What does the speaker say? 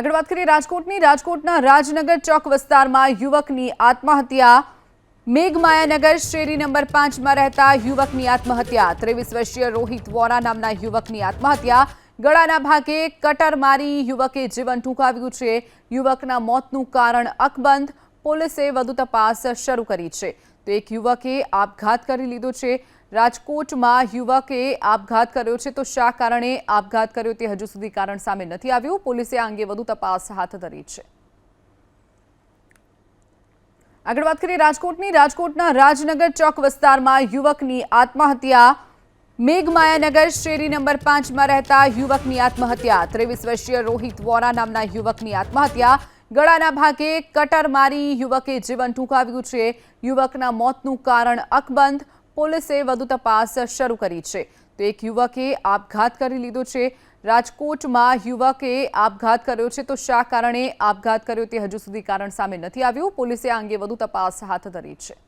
આગળ વાત કરીએ રાજકોટની. રાજકોટના રાજનગર ચોક વિસ્તારમાં યુવકની આત્મહત્યા. મેઘમાયાનગર શેરી નંબર પાંચમાં રહેતા યુવકની આત્મહત્યા. ત્રેવીસ વર્ષીય રોહિત વોરા નામના યુવકની આત્મહત્યા. ગળાના ભાગે કટર મારી યુવકે જીવન ટૂંકાવ્યું છે. યુવકના મોતનું કારણ અકબંધ. પોલીસે વધુ તપાસ શરૂ કરી છે. તો એક યુવકે આપઘાત કરી લીધો છે. રાજકોટમાં યુવકે આપઘાત કર્યો છે. તો શા કારણે આપઘાત કર્યો તે હજુ સુધી કારણ સામે નથી આવ્યું. પોલીસે આ અંગે વધુ તપાસ હાથ ધરી છે. આગળ વાત કરીએ રાજકોટની. રાજકોટના રાજનગર ચોક વિસ્તારમાં યુવકની આત્મહત્યા. મેઘમાયાનગર શેરી નંબર પાંચમાં રહેતા યુવકની આત્મહત્યા. ત્રેવીસ વર્ષીય રોહિત વોરા નામના યુવકની આત્મહત્યા. ગળાના ભાગે કટર મારી યુવકે જીવન ટૂંકાવ્યું છે. યુવકના મોતનું કારણ અકબંધ. પોલીસે વધુ તપાસ શરૂ કરી છે. તો એક યુવકે આપઘાત કરી લીધો છે. રાજકોટમાં યુવકે આપઘાત કર્યો છે. તો શા કારણે આપઘાત કર્યો તે હજુ સુધી કારણ સામે નથી આવ્યું? પોલીસે આ અંગે વધુ તપાસ હાથ ધરી છે.